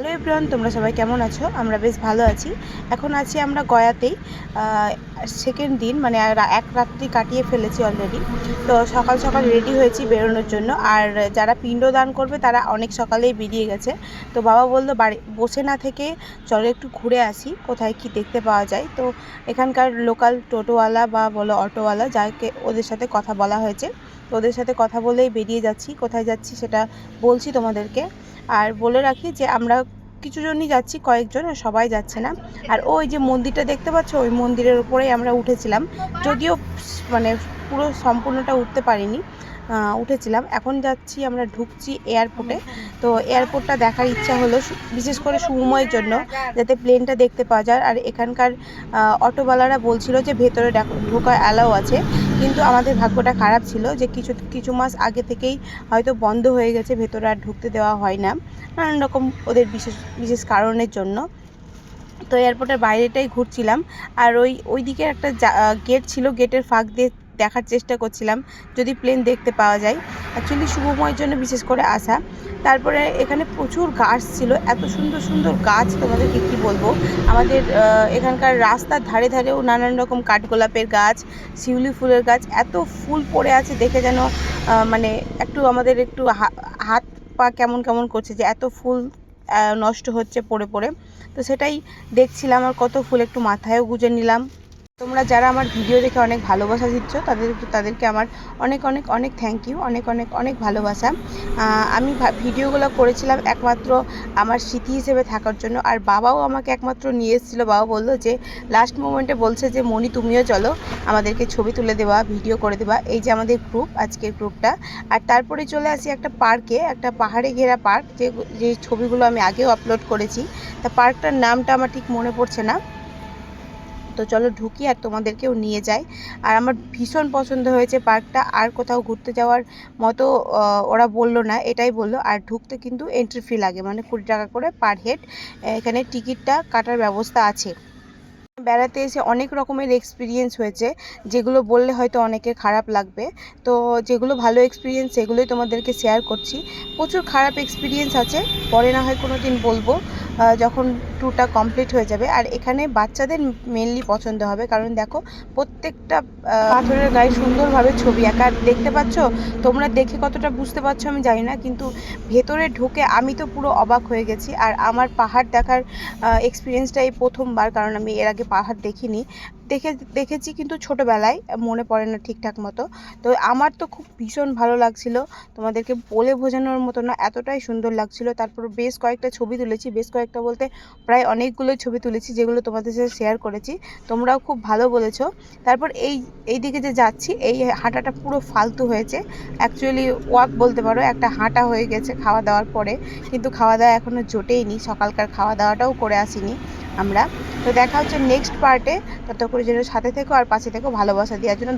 Hello everyone, তোমরা সবাই কেমন আছো? আমরা বেশ ভালো আছি। এখন আছি আমরা গয়াতেই। সেকেন্ড দিন মানে এক রাত্রি কাটিয়ে ফেলেছি অলরেডি তো সকাল সকাল রেডি হয়েছি বেরোনোর জন্য। আর যারা পিণ্ডদান করবে, তারা অনেক সকালেই বেরিয়ে গেছে। তো বাবা বলল, বাড়ি, বসে না থেকে চলো একটু ঘুরে আসি। কোথায় কি দেখতে পাওয়া যায়? তো এখানকার লোকাল টোটোওয়ালা বা বলো অটোওয়ালা, যাকে ওদের সাথে কথা বলা হয়েছে, তো ওদের সাথে কথা বলেই বেরিয়ে যাচ্ছি। কোথায় যাচ্ছি সেটা বলছি তোমাদেরকে। আর বলে রাখি যে আমরা কিছু জনই যাচ্ছি, কয়েকজন আর সবাই যাচ্ছে না। আর ওই যে মন্দিরটা দেখতে পাচ্ছ, ওই মন্দিরের উপরেই আমরা উঠেছিলাম। যদিও মানে পুরো সম্পূর্ণটা উঠতে পারিনি। উঠেছিলাম। এখন যাচ্ছি, আমরা ঢুকছি এয়ারপোর্টে তো এয়ারপোর্টটা দেখার ইচ্ছা হলো বিশেষ করে সুময়ের জন্য, যাতে প্লেনটা দেখতে পাওয়া যায়। আর এখানকার অটোওয়ালারা বলছিল যে, ভেতরে ঢোকা অ্যালাও আছে। কিন্তু আমাদের ভাগ্যটা খারাপ ছিল যে, কিছু কিছু মাস আগে থেকেই হয়তো বন্ধ হয়ে গেছে, ভেতরে আর ঢুকতে দেওয়া হয় না। নানান রকম ওদের বিশেষ বিশেষ কারণের জন্য। তো এয়ারপোর্টের বাইরেটাই ঘুরছিলাম। আর ওই ওই দিকে একটা গেট ছিল গেটের ফাঁক দিয়ে দেখার চেষ্টা করছিলাম, যদি প্লেন দেখতে পাওয়া যায়। অ্যাকচুয়ালি শুভময়ের জন্য বিশেষ করে আসা। তারপরে এখানে প্রচুর গাছ ছিল। এত সুন্দর সুন্দর গাছ, তোমাদেরকে কি বলব? আমাদের এখানকার রাস্তার ধারে ধারেও নানান রকম কাঠগোলাপের গাছ, শিউলি ফুলের গাছ, এত ফুল পড়ে আছে দেখে যেন মানে একটু আমাদের একটু হাত পা কেমন কেমন করছে যে এত ফুল নষ্ট হচ্ছে পড়ে পড়ে। তো সেটাই দেখছিলাম আর কত ফুল একটু মাথায়ও গুজে নিলাম। তোমরা যারা আমার ভিডিও দেখে অনেক ভালোবাসা দিচ্ছ, তাদের তাদেরকে আমার অনেক অনেক অনেক থ্যাংক ইউ অনেক অনেক অনেক ভালোবাসা। আমি ভিডিওগুলো করেছিলাম একমাত্র আমার স্মৃতি হিসেবে থাকার জন্য, আর বাবাও আমাকে একমাত্র নিয়ে এসেছিল। বাবা বলল যে লাস্ট মোমেন্টে বলছে যে মনি তুমিও চলো, আমাদেরকে ছবি তুলে দেওয়া ভিডিও করে দেওয়া। এই যে আমাদের গ্রুপ আজকের গ্রুপটা আর তারপরে চলে আসি একটা পার্কে একটা পাহাড়ে ঘেরা পার্ক যে যে ছবিগুলো আমি আগেও আপলোড করেছি। তা পার্কটার নামটা আমার ঠিক মনে পড়ছে না। তো চলো ঢুকি আর তোমাদেরকেও নিয়ে যাই। আর আমার ভীষণ পছন্দ হয়েছে পার্কটা, আর কোথাও ঘুরতে যাওয়ার মতো ওরা বলল না, এটাই বলল। আর ঢুকতে কিন্তু এন্ট্রি ফি লাগে মানে কুড়ি টাকা করে পার হেড এখানে টিকিটটা কাটার ব্যবস্থা আছে। বেড়াতে এসে অনেক রকমের এক্সপিরিয়েন্স হয়েছে, যেগুলো বললে হয়তো অনেকের খারাপ লাগবে। তো যেগুলো ভালো এক্সপিরিয়েন্স সেগুলোই তোমাদেরকে শেয়ার করছি। প্রচুর খারাপ এক্সপিরিয়েন্স আছে, পরে না হয় কোনো দিন বলব। যখন ট্যুরটা কমপ্লিট হয়ে যাবে। আর এখানে বাচ্চাদের মেনলি পছন্দ হবে। কারণ দেখো, প্রত্যেকটা পাথরের গায়ে সুন্দরভাবে ছবি আঁকা। দেখতে পাচ্ছ, তোমরা দেখে কতটা বুঝতে পারছ আমি জানি না, কিন্তু ভেতরে ঢুকে আমি তো পুরো অবাক হয়ে গেছি। আর আমার পাহাড় দেখার এক্সপিরিয়েন্সটা এই প্রথমবার, কারণ আমি এর আগে পাহাড় দেখিনি। দেখে, দেখেছি কিন্তু ছোটোবেলায়, মনে পড়ে না ঠিকঠাক মতো। তো আমার তো খুব ভীষণ ভালো লাগছিল। তোমাদেরকে বলে বোঝানোর মতো না, এতটাই সুন্দর লাগছিল। তারপর বেশ কয়েকটা ছবি তুলেছি। বেশ কয়েকটা বলতে প্রায় অনেকগুলো ছবি তুলেছি, যেগুলো তোমাদের সাথে শেয়ার করেছি। তোমরাও খুব ভালো বলেছ। তারপর এই এই দিকে যে যাচ্ছি, এই হাঁটাটা পুরো ফালতু হয়েছে। অ্যাকচুয়ালি ওয়াক বলতে পারো, একটা হাঁটা হয়ে গেছে খাওয়া দাওয়ার পরে। কিন্তু খাওয়া দাওয়া এখনও জোটেইনি, সকালকার খাওয়া দাওয়াটাও করে আসিনি আমরা। তো দেখা হচ্ছে নেক্সট পার্টে ততক্ষণ যেন সাথে থেকো আর পাশে থেকো ভালোবাসা দেওয়ার জন্য।